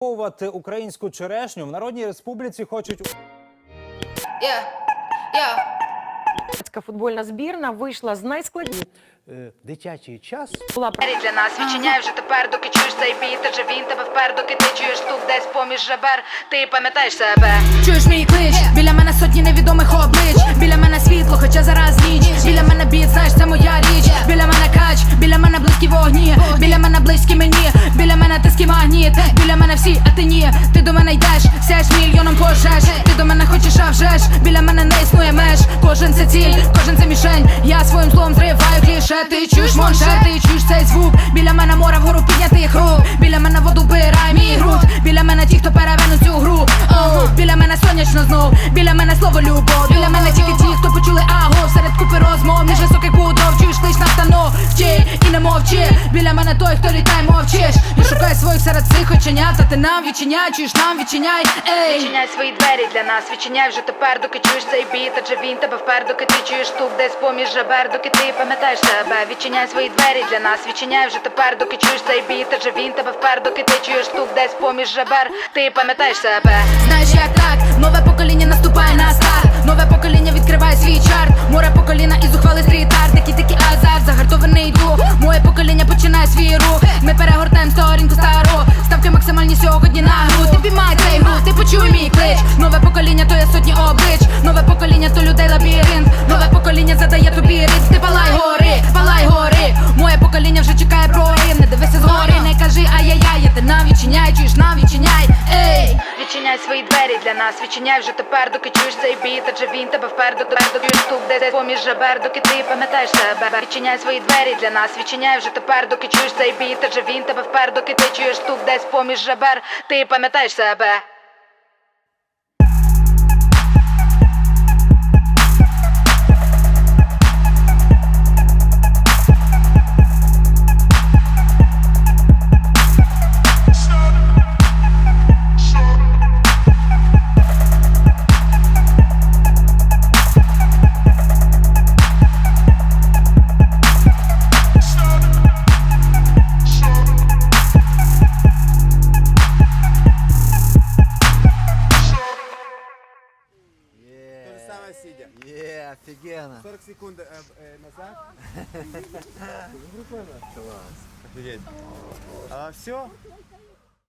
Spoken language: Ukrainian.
Купувати українську черешню. В Народній Республіці хочуть Yeah, yeah. Українська футбольна збірна вийшла з найскладнішого Е, дитячий час. Була для нас відчиняй вже тепер, доки чуєш цей біт, адже він тебе впер, доки ти чуєш тут десь поміж жебер, ти пам'ятаєш себе. Чуєш мій клич, біля мене сотні невідомих облич, біля мене світло, хоча зараз ніч. Біля мене біт, знаєш, це моя річ. Біля мене кач, біля мене близькі вогні, біля мене близькі мені, біля мене тиски магніт, біля мене всі, а ти ні. Ти до мене йдеш, сяєш мільйоном пожеж. Ти до мене хочеш, а вже ж біля мене не існує меж. Кожен це ціль, кожен це мішень. Я своїм злом зриваю кліше. Ти чуєш монше, ти чуєш цей звук. Біля мене море вгору піднятих рук. Біля мене воду вбирай мій груд. Біля мене ті, хто перевернуть цю гру. Біля мене сонячно знов. Біля мене слово любов. Біля мене той, хто літає, мовчиш. Не шукай своїх серед цих оченят. Та ти нам відчиняй, чуєш нам відчиняй. Ей. Відчиняй свої двері для нас, відчиняй вже тепер, доки чуєш цей біт, адже він тебе впер, доки ти чуєш тут десь поміж жебер, доки ти пам'ятаєш себе. Відчиняй свої двері для нас, відчиняй вже тепер, доки чуєш цей біт, адже він тебе впер, доки ти чуєш тут десь поміж жебер, ти пам'ятаєш себе. Знаєш як свій рух Ми перегортаємо сторінку стару. Ставки максимальні сьогодні на гру. Ти піймай цей гру, ти почуй мій клич. Нове покоління то є сотні облич свої двері для нас, відчиняй вже тепер, доки чуєш цей біт, адже він тебе вперду доки чуєш десь поміж жебер, доки ти пам'ятаєш себе. Відчиняй свої двері для нас, відчиняй вже тепер, доки чуєш цей біт, адже він тебе вперду доки ти чуєш тут десь поміж жебер, ти пам'ятаєш себе. Же сидя. Є, офігенно. 40 секунд э, э, назад. Класс. Офигеть. А, все?